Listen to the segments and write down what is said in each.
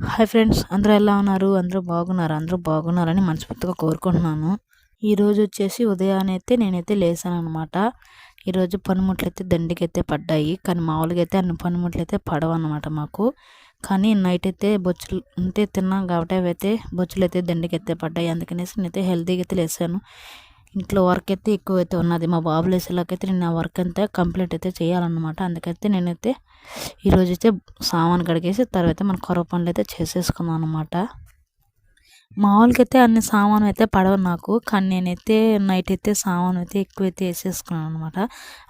Hi friends అందరూ ఎలా ఉన్నారు? అందరూ బాగున్నారు? అందరూ బాగున్నారని మనస్ఫూర్తిగా కోరుకుంటున్నాను. ఈరోజు వచ్చేసి ఉదయాన్నైతే నేనైతే లేసాను అనమాట ఈరోజు పనిముట్లు అయితే దండికి అయితే పడ్డాయి. కానీ మామూలుగా అయితే అన్ని పనిముట్లు అయితే పడవు అనమాట మాకు. కానీ నైట్ అయితే బొచ్చులు ఉంటే తిన్నాం కాబట్టి అవి అయితే బొచ్చులు అయితే దండికి అయితే పడ్డాయి. అందుకనేసి నేనైతే హెల్తీగా అయితే లేసాను. ఇంట్లో వర్క్ అయితే ఎక్కువ అయితే ఉన్నది. మా బాబు లేసేలాకైతే నేను ఆ వర్క్ అంతా కంప్లీట్ అయితే చేయాలన్నమాట. అందుకైతే నేనైతే ఈరోజైతే సామాన్ కడిగేసి తర్వాత మన కొరవ పనులు అయితే చేసేసుకున్నాను అనమాట మామూలుగా అయితే అన్ని సామాను అయితే పడవు నాకు కానీ నేనైతే నైట్ అయితే సామాను అయితే ఎక్కువైతే వేసేసుకున్నాను అనమాట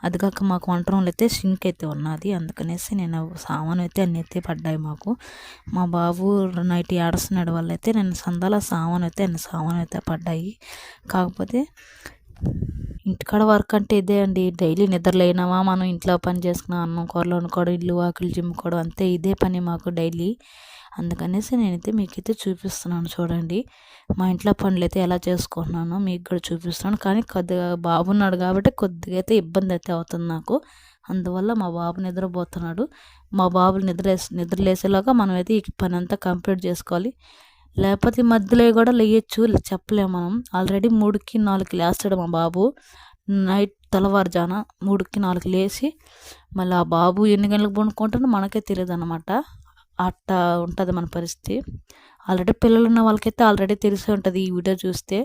అది కాక మాకు వంట రూమ్లో అయితే సింక్ అయితే ఉన్నది అందుకనేసి నేను సామాను అయితే అన్ని అయితే పడ్డాయి మాకు. మా బాబు నైట్ ఏడుస్తున్నాడు వల్ల అయితే నేను సందాల సామాను అయితే అన్ని సామాను అయితే పడ్డాయి. కాకపోతే ఇంటికాడ వర్క్ అంటే ఇదే అండి. డైలీ నిద్రలేనామా మనం ఇంట్లో పని చేసుకున్నాం అన్నం కూరలు వండుకోవడం ఇల్లు వాకిలు జిమ్ముకోవడం అంతే ఇదే పని మాకు డైలీ. అందుకనేసి నేనైతే మీకైతే చూపిస్తున్నాను చూడండి. మా ఇంట్లో పనులు అయితే ఎలా చేసుకుంటున్నానో మీకు కూడా చూపిస్తున్నాను. కానీ కొద్దిగా బాబున్నాడు కాబట్టి కొద్దిగా అయితే ఇబ్బంది అయితే అవుతుంది నాకు. అందువల్ల మా బాబు నిద్రపోతున్నాడు. మా బాబు నిద్ర నిద్రలేసేలాగా మనమైతే ఈ పని అంతా కంప్లీట్ చేసుకోవాలి. లేకపోతే మధ్యలో కూడా లేయచ్చు చెప్పలేము మనం. ఆల్రెడీ మూడుకి నాలుగు లేస్తాడు మా బాబు. నైట్ తెల్లవారుజాన మూడుకి నాలుగు లేచి మళ్ళీ ఆ బాబు ఎన్ని గంటలకు పండుకుంటాడో మనకే తెలియదు అనమాట అట్టా ఉంటుంది మన పరిస్థితి. ఆల్రెడీ పిల్లలు ఉన్న వాళ్ళకైతే ఆల్రెడీ తెలిసి ఉంటుంది ఈ వీడియో చూస్తే.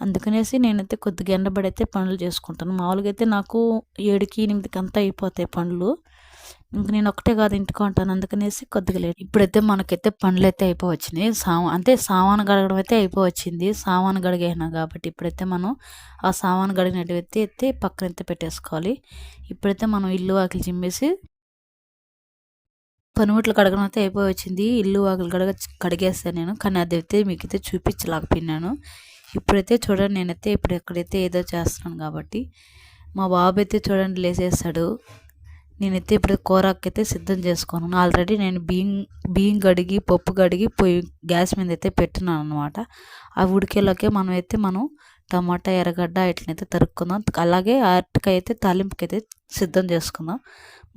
అందుకనేసి నేనైతే కొద్దిగా ఎండబడైతే పనులు చేసుకుంటాను. మామూలుగా అయితే నాకు ఏడుకి ఎనిమిదికి అంతా అయిపోతాయి పనులు ఇంక నేను ఒకటే కాదు ఇంటికి ఉంటాను అందుకనేసి కొద్దిగా లేట్. ఇప్పుడైతే మనకైతే పనులు అయితే అయిపోవచ్చినాయి. సామా అంటే సామాను గడగడం అయితే అయిపోవచ్చింది. సామాను గడిగేనా కాబట్టి ఇప్పుడైతే మనం ఆ సామాను గడిగినట్టు అయితే ఎత్తి పక్కన అయితే పెట్టేసుకోవాలి. ఇప్పుడైతే మనం ఇల్లు వాకిలి చిమ్మేసి పనిముట్లు కడగడం అయితే అయిపోయి వచ్చింది ఇల్లు వాకిలు కడగ కడిగేస్తాను నేను. కానీ అది అయితే మీకు అయితే చూపించలేకపోయినాను. ఇప్పుడైతే చూడండి నేనైతే ఇప్పుడు ఎక్కడైతే ఏదో చేస్తున్నాను కాబట్టి మా బాబు అయితే చూడండి లేసేస్తాడు. నేనైతే ఇప్పుడు కూరకైతే సిద్ధం చేసుకున్నాను. ఆల్రెడీ నేను బియ్యం బియ్యం కడిగి పప్పు కడిగి పొయ్యి గ్యాస్ మీద అయితే పెట్టినాను అనమాట ఆ ఉడికేలోకే మనం అయితే మనం టమాటా ఎర్రగడ్డ ఇట్లనైతే తరుక్కుందాం. అలాగే అరటికాయ అయితే తాలింపుకి అయితే సిద్ధం చేసుకుందాం.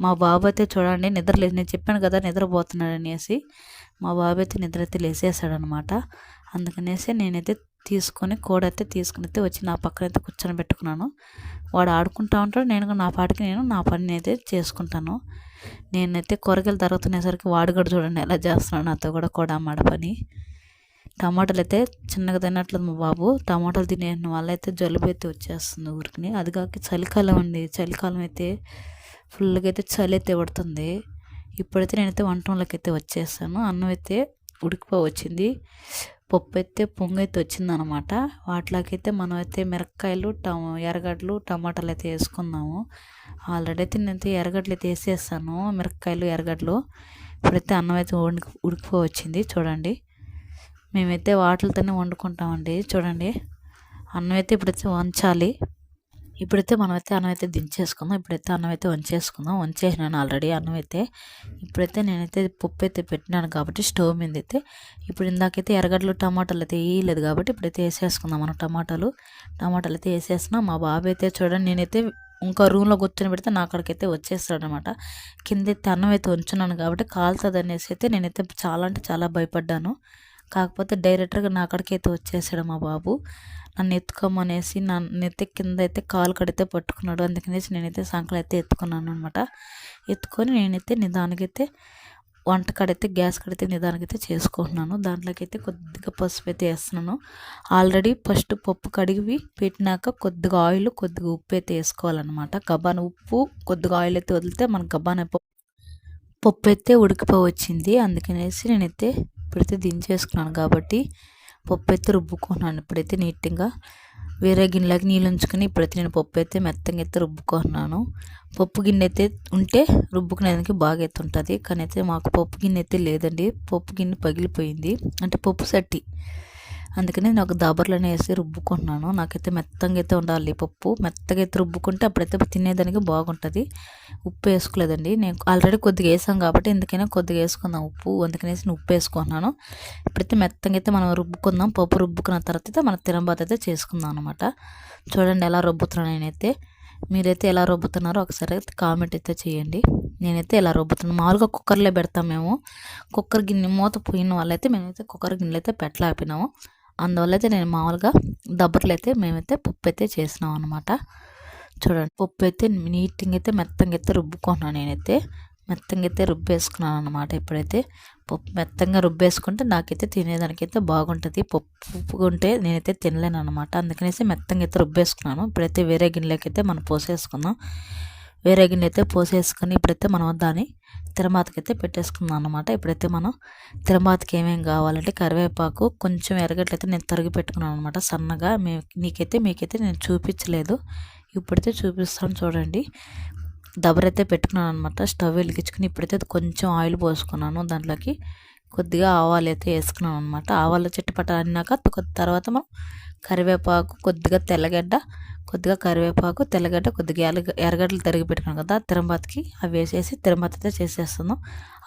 మా బాబు అయితే చూడండి నిద్ర లేదు నేను చెప్పాను కదా నిద్రపోతున్నాడు అనేసి మా బాబు అయితే నిద్ర అయితే లేసేసాడనమాట అందుకనేసి నేనైతే తీసుకొని కోడ అయితే తీసుకుని అయితే వచ్చి నా పక్కన అయితే కూర్చొని పెట్టుకున్నాను. వాడు ఆడుకుంటా ఉంటాడు నేను నా పాటికి నేను నా పని అయితే చేసుకుంటాను. నేనైతే కూరగాయలు తరుగుతునేసరికి వాడు కూడా చూడండి ఎలా చేస్తున్నాడు నాతో కూడా కూడా అమ్మాడ పని. టమాటాలు అయితే చిన్నగా తినట్లేదు మా బాబు. టమాటాలు తినే వాళ్ళైతే జలుబు అయితే వచ్చేస్తుంది ఊరికి అది కాక చలికాలం అండి. చలికాలం అయితే ఫుల్గా అయితే చలి అయితే పడుతుంది. ఇప్పుడైతే నేనైతే వంటంలోకి అయితే వచ్చేసాను. అన్నం అయితే ఉడికిపో వచ్చింది పప్పు అయితే పొంగైతే వచ్చిందనమాట. వాటిలోకైతే మనం అయితే మిరపకాయలు టమ ఎర్రగడ్డలు టమాటాలు అయితే వేసుకుందాము. ఆల్రెడీ అయితే నేనైతే ఎర్రగడ్డలు అయితే వేసేసాను మిరపకాయలు ఎర్రగడ్డలు. ఇప్పుడైతే అన్నం అయితే వండి ఉడికిపో వచ్చింది చూడండి. మేమైతే వాటిలతోనే వండుకుంటామండి చూడండి. అన్నం అయితే ఇప్పుడైతే వంచాలి. ఇప్పుడైతే మనమైతే అన్నం అయితే దించేసుకుందాం ఇప్పుడైతే అన్నం అయితే వంచేసుకుందాం. వంచేసినాను ఆల్రెడీ అన్నం అయితే ఇప్పుడైతే నేనైతే పప్పు అయితే పెట్టినాను కాబట్టి స్టవ్ మీద అయితే ఇప్పుడు ఇందాకైతే ఎర్రగడ్డలు టమాటాలు అయితే వేయలేదు కాబట్టి ఇప్పుడైతే వేసేసుకుందాం మనం టమాటాలు. టమాటాలు అయితే వేసేసినా మా బాబు అయితే చూడండి నేనైతే ఇంకా రూమ్లో కూర్చొని పెడితే నా అక్కడికైతే వచ్చేస్తాడు అనమాట కింద అయితే అన్నం అయితే ఉంచున్నాను కాబట్టి కాలుతుంది అనేసి అయితే నేనైతే చాలా అంటే చాలా భయపడ్డాను. కాకపోతే డైరెక్టర్గా నా అక్కడికి అయితే వచ్చేసాడు మా బాబు. నన్ను ఎత్తుకోమనేసి నన్ను అయితే కింద అయితే కాలు కడితే పట్టుకున్నాడు. అందుకనేసి నేనైతే సంకలు అయితే ఎత్తుకున్నాను అనమాట ఎత్తుకొని నేనైతే నిదానికైతే వంట కడితే గ్యాస్ కడితే నిదానికైతే చేసుకుంటున్నాను. దాంట్లోకైతే కొద్దిగా పసుపు అయితే వేస్తున్నాను. ఆల్రెడీ ఫస్ట్ పప్పు కడిగి పెట్టినాక కొద్దిగా ఆయిల్ కొద్దిగా ఉప్పు అయితే వేసుకోవాలన్నమాట. గబాన్ ఉప్పు కొద్దిగా ఆయిల్ అయితే వదిలితే మన గబాన పప్పు అయితే ఉడికిపోవచ్చింది. అందుకనేసి నేనైతే ఇప్పుడైతే దించేసుకున్నాను కాబట్టి పప్పు అయితే రుబ్బుకున్నాను ఇప్పుడైతే నీట్గా వేరే గిన్నెలోకి నీళ్ళు ఉంచుకొని ఇప్పుడైతే నేను పప్పు అయితే మెత్తగా అయితే రుబ్బుకున్నాను పప్పు గిన్నె అయితే ఉంటే రుబ్బుకునేదానికి బాగా అయితే ఉంటుంది. కానీ అయితే మాకు పప్పు గిన్నె అయితే లేదండి. పప్పు గిన్నె పగిలిపోయింది. అంటే పప్పు సట్టి. అందుకని నేను ఒక దాబర్లోనే వేసి రుబ్బుకుంటున్నాను. నాకైతే మెత్తంగా అయితే ఉండాలి పప్పు. మెత్తగా అయితే రుబ్బుకుంటే అప్పుడైతే తినేదానికి బాగుంటుంది. ఉప్పు వేసుకోలేదండి. నేను ఆల్రెడీ కొద్దిగా వేసాం కాబట్టి ఎందుకైనా కొద్దిగా వేసుకుందాం ఉప్పు అందుకనేసి నేను ఉప్పు వేసుకుంటున్నాను. ఇప్పుడైతే మెత్తంగా అయితే మనం రుబ్బుకుందాం. పప్పు రుబ్బుకున్న తర్వాత అయితే మనం తినబాత అయితే చేసుకుందాం అనమాట చూడండి ఎలా రుబ్బుతున్నాను నేనైతే. మీరైతే ఎలా రుబ్బుతున్నారో ఒకసారి అయితే కామెంట్ అయితే చేయండి. నేనైతే ఎలా రుబ్బుతున్నాను మామూలుగా కుక్కర్లో పెడతాం మేము. కుక్కర్ గిన్నె మూత పోయిన వాళ్ళైతే మేమైతే కుక్కర్ గిన్నెలు అయితే పెట్టలేపినాము అందువల్ల అయితే నేను మామూలుగా దబ్బర్లు అయితే మేమైతే పప్పు అయితే చేసినాం అనమాట చూడండి పప్పు అయితే నీట్గా అయితే మెత్తంగా అయితే రుబ్బుకున్నాను నేనైతే. మెత్తంగా అయితే రుబ్బేసుకున్నాను అనమాట ఇప్పుడైతే. పప్పు మెత్తంగా రుబ్బేసుకుంటే నాకైతే తినేదానికైతే బాగుంటుంది. పప్పు ఉంటే నేనైతే తినలేను అనమాట అందుకనేసి మెత్తంగా అయితే రుబ్బేసుకున్నాను. ఇప్పుడైతే వేరే గిన్నెలోకి అయితే మనం పోసేసుకుందాం. వేరే గిన్నె అయితే పోసేసుకొని ఇప్పుడైతే మనం దాన్ని తిరమాతకైతే అయితే పెట్టేసుకుందాం అనమాట ఇప్పుడైతే మనం తిరమాతకి ఏమేమి కావాలంటే కరివేపాకు కొంచెం ఎరగట్లయితే నేను తరిగి పెట్టుకున్నాను అనమాట సన్నగా మీ నీకైతే మీకైతే నేను చూపించలేదు. ఇప్పుడైతే చూపిస్తాను చూడండి. దబరైతే పెట్టుకున్నాను అనమాట స్టవ్ వెలిగించుకుని ఇప్పుడైతే కొంచెం ఆయిల్ పోసుకున్నాను. దాంట్లోకి కొద్దిగా ఆవాలు అయితే వేసుకున్నాను అనమాట ఆవాలు చిట్టుపట్ట అన్నాక తర్వాత మనం కరివేపాకు కొద్దిగా తెల్లగడ్డ కొద్దిగా కరివేపాకు తెల్లగడ్డ కొద్దిగా ఎర్రగ ఎర్రగడ్డలు తరిగి పెట్టుకున్నాం కదా తిరుమతికి అవి వేసేసి తిరుమతి అయితే చేసేస్తున్నాం.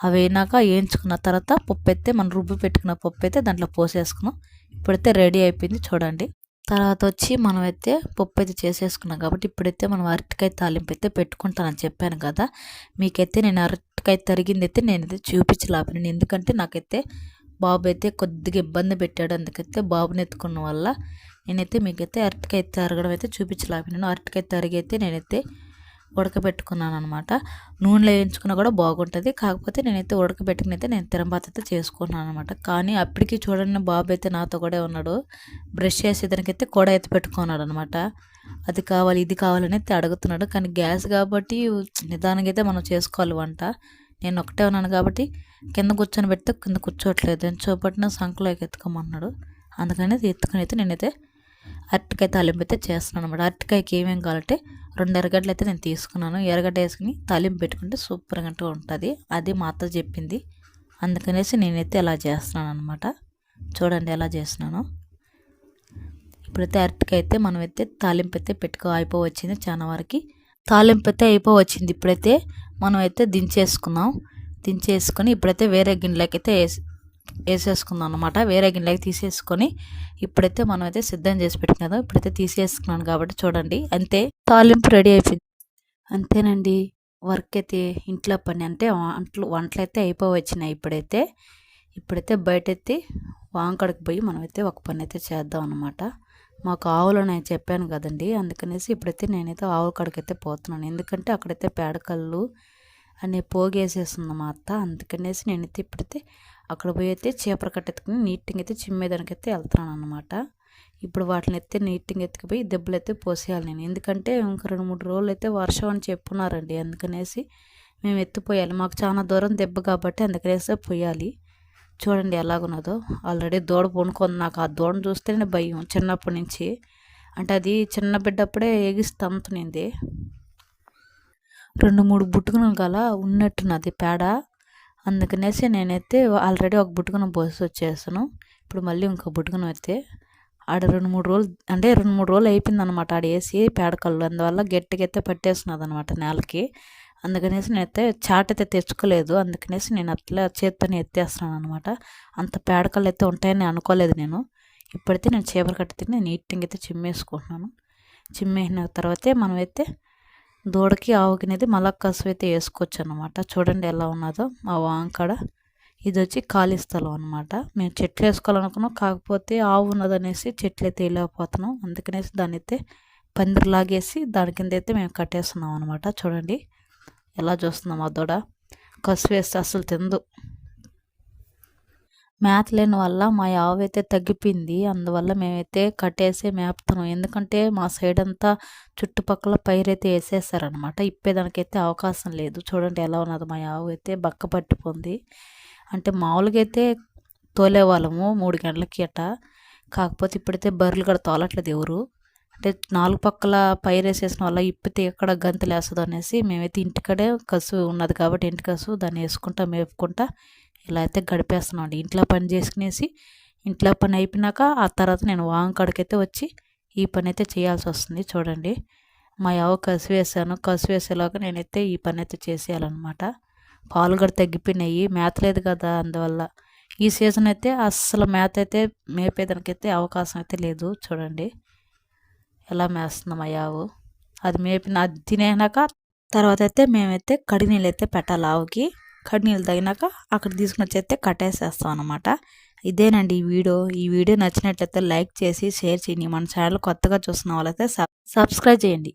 అవి అయినాక వేయించుకున్న తర్వాత పప్పు అయితే మనం రుబ్బు పెట్టుకున్న పప్పు అయితే దాంట్లో పోసేసుకున్నాం. ఇప్పుడైతే రెడీ అయిపోయింది చూడండి. తర్వాత వచ్చి మనమైతే పప్పు అయితే చేసేసుకున్నాం కాబట్టి ఇప్పుడైతే మనం అరటికాయ తాలింపు అయితే పెట్టుకుంటానని చెప్పాను కదా. మీకైతే నేను అరటికాయ తరిగింది అయితే నేనైతే చూపించలేకపోయాను. ఎందుకంటే నాకైతే బాబు అయితే కొద్దిగా ఇబ్బంది పెట్టాడు. అందుకైతే బాబుని ఎత్తుకున్న వల్ల నేనైతే మీకైతే అరటికాయ తరగడం అయితే చూపించలేకపోయాను అరటికాయ తరిగైతే నేనైతే ఉడకబెట్టుకున్నాను అనమాట నూనెలో వేయించుకున్నా కూడా బాగుంటుంది. కాకపోతే నేనైతే ఉడకబెట్టుకుని అయితే నేను తిరుమత అయితే చేసుకున్నాను అనమాట కానీ అప్పటికి చూడండి బాబు అయితే నాతో కూడా ఉన్నాడు. బ్రష్ చేసేదానికైతే కూడా అయితే పెట్టుకున్నాడు అనమాట అది కావాలి ఇది కావాలని అయితే అడుగుతున్నాడు. కానీ గ్యాస్ కాబట్టి నిదానంగా అయితే మనం చేసుకోవాలి వంట. నేను ఒకటే ఉన్నాను కాబట్టి కింద కూర్చొని పెడితే కింద కూర్చోవట్లేదు. ఎంచోపట్టిన సంకలోకి ఎత్తుకోమన్నాడు. అందుకని ఎత్తుకుని అయితే నేనైతే అరటికాయ తాలింపు అయితే చేస్తున్నాను అనమాట అరటికాయకి ఏమేమి కావాలంటే రెండు ఎరగడ్డలు అయితే నేను తీసుకున్నాను. ఎరగడ్డ వేసుకుని తాలింపు పెట్టుకుంటే సూపర్గా ఉంటుంది. అది మా అత్త చెప్పింది. అందుకనేసి నేనైతే ఎలా చేస్తున్నాను అనమాట చూడండి ఎలా చేస్తున్నాను. ఇప్పుడైతే అరటికాయ అయితే మనమైతే తాలింపు అయితే పెట్టుకో అయిపోవచ్చింది చాలా వరకు. తాలింపు అయితే అయిపోవచ్చింది. ఇప్పుడైతే మనం అయితే దించేసుకొని ఇప్పుడైతే వేరే గిన్నెలకైతే అయితే వేసి వేసేసుకుందాం అనమాట వేరే గిన్నెలకి తీసేసుకొని ఇప్పుడైతే మనం అయితే సిద్ధం చేసి పెట్టుకున్నాం ఇప్పుడైతే తీసేసుకున్నాను కాబట్టి చూడండి. అంతే తాలింపు రెడీ అయిపోయింది. అంతేనండి వర్క్ అయితే ఇంట్లో పని అంటే వంటలు వంటలు అయితే అయిపోవచ్చినాయి ఇప్పుడైతే. ఇప్పుడైతే బయట అయితే వాంకడికి పోయి మనమైతే ఒక పని అయితే చేద్దాం అనమాట మాకు ఆవులు నేను చెప్పాను కదండి అందుకనేసి ఇప్పుడైతే నేనైతే ఆవుల కాడికి అయితే పోతున్నాను. ఎందుకంటే అక్కడైతే పేడకల్లు అనే పోగేసేస్తుంది మా అత్త అందుకనేసి నేనైతే ఇప్పుడైతే అక్కడ పోయి అయితే చీపర కట్టెత్తుకుని నీట్గా అయితే చిమ్మేదానికి అయితే వెళ్తున్నాను అనమాట ఇప్పుడు వాటిని అయితే నీట్గా ఎత్తుకుపోయి దెబ్బలు అయితే పోసేయాలి నేను. ఎందుకంటే ఇంకా రెండు మూడు రోజులు అయితే వర్షం అని చెప్పున్నారండి. అందుకనేసి మేము ఎత్తిపోయాలి. మాకు చాలా దూరం దెబ్బ కాబట్టి అందుకనేసే పోయాలి. చూడండి ఎలాగున్నదో. ఆల్రెడీ దూడ పొనుకుంది నాకు ఆ దూడను చూస్తేనే భయం చిన్నప్పటి నుంచి. అంటే అది చిన్న బిడ్డప్పుడే ఎగిస్తే రెండు మూడు బుట్టుకులు గల ఉన్నట్టున్నది పేడ. అందుకనేసి నేనైతే ఆల్రెడీ ఒక బుట్టుకున పోసి వచ్చేసాను. ఇప్పుడు మళ్ళీ ఇంకో బుట్టుకున అయితే ఆడ రెండు మూడు రోజులు అంటే రెండు మూడు రోజులు అయిపోయింది అనమాట ఆడ వేసి పేడకల్లు అందువల్ల గట్టిగా అయితే పట్టేస్తున్నది అనమాట నేలకి. అందుకనేసి నేనైతే చాట్ అయితే తెచ్చుకోలేదు. అందుకనేసి నేను అట్లా చేతితోనే ఎత్తేస్తున్నాను అనమాట అంత పేడకల్లు అయితే ఉంటాయని అనుకోలేదు నేను. ఇప్పుడైతే నేను చేపలు కట్టితే నేను నీట్గా అయితే చిమ్మేసుకుంటున్నాను. చిమ్మేసిన తర్వాతే మనమైతే దూడకి ఆవుకి అనేది మళ్ళా కసువు అయితే వేసుకోవచ్చు అనమాట చూడండి ఎలా ఉన్నదో మా వాంకడ ఇది వచ్చి ఖాళీ స్థలం అనమాట మేము చెట్లు వేసుకోవాలనుకున్నాం. కాకపోతే ఆవు ఉన్నదనేసి చెట్లు అయితే వేయలేకపోతున్నాం. అందుకనేసి దాన్ని అయితే పందిరిలాగేసి దాని కింద అయితే మేము కట్టేస్తున్నాం అనమాట చూడండి. ఎలా చూస్తున్నాం ఆ దూడ. కసు వేస్తే అసలు తిందు. మేత లేని వల్ల మా ఆవు అయితే తగ్గిపోయింది. అందువల్ల మేమైతే కట్టేసి మేపుతున్నాం. ఎందుకంటే మా సైడ్ అంతా చుట్టుపక్కల పైరైతే వేసేసారనమాట ఇప్పేదానికైతే అవకాశం లేదు. చూడండి ఎలా ఉన్నది. మా ఆవు అయితే బక్క పట్టిపోంది. అంటే మామూలుగా అయితే తోలేవాళ్ళము మూడు గంటలకి అట. కాకపోతే ఇప్పుడైతే బర్రెలు కూడా తోలట్లేదు ఎవరు. అంటే నాలుగు పక్కల పైరేసేసిన వల్ల ఇప్పితే ఎక్కడ గంతులు వేస్తుంది అనేసి మేమైతే ఇంటికడే కసు ఉన్నది కాబట్టి ఇంటి కసు దాన్ని వేసుకుంటా మేపుకుంటా ఇలా అయితే గడిపేస్తున్నాం ఇంట్లో పని చేసుకునేసి ఇంట్లో పని అయిపోయినాక ఆ తర్వాత నేను వాంకాడికైతే వచ్చి ఈ పని అయితే చేయాల్సి వస్తుంది చూడండి. మా యావ కసి వేసాను కసి వేసేలాగా నేనైతే ఈ పని అయితే చేసేయాలన్నమాట. పాలు కూడా తగ్గిపోయినాయి. మేత లేదు కదా అందువల్ల. ఈ సీజన్ అయితే అస్సలు మేత అయితే మేపేదానికైతే అవకాశం అయితే లేదు చూడండి. ఎలా మేస్తుంది మా యావు అది మేపిన అది తినేనాక తర్వాత అయితే మేమైతే కడిగి నీళ్ళు అయితే పెట్టాలి ఆవుకి. కడి నీళ్ళు తగినాక అక్కడ తీసుకుని వచ్చి కట్టేసేస్తాం అనమాట ఇదేనండి ఈ వీడియో. ఈ వీడియో నచ్చినట్లయితే లైక్ చేసి షేర్ చేయండి. మన ఛానల్ కొత్తగా చూస్తున్న వాళ్ళైతే సబ్ సబ్స్క్రైబ్ చేయండి.